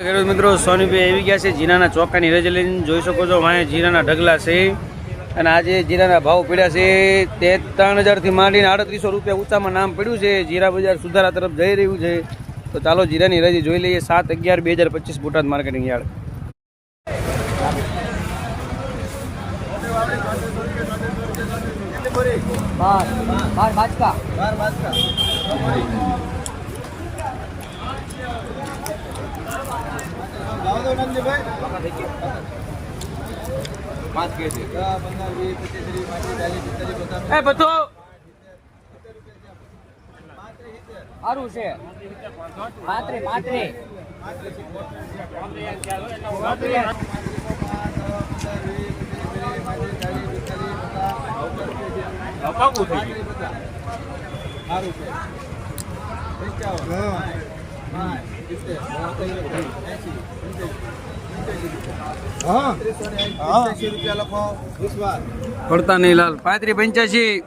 ખેડૂત મિત્રો સોનીભાઈ આવી ગયા છે જીરાના ચોકાની રજ લઈને જોઈ શકો છો વાંહે જીરાના ઢગલા છે. અને આજે જીરાના ભાવ પડ્યા છે તે ત્રણ હજારથી માંડીને આડત્રીસો રૂપિયા ઊંચામાં નામ પડ્યું છે. જીરા બજાર સુધારા તરફ જઈ રહ્યું છે. તો ચાલો જીરાની રજી જોઈ લઈએ. સાત અગિયાર બે હજાર પચીસ બોટાદ માર્કેટિંગ યાર્ડ. બાર બાર બાચકા એ બધો સારું છે. પાંત્રી પાંત્રી પડતા નહીં લાલ. પાંત્રી પંચ્યાસી.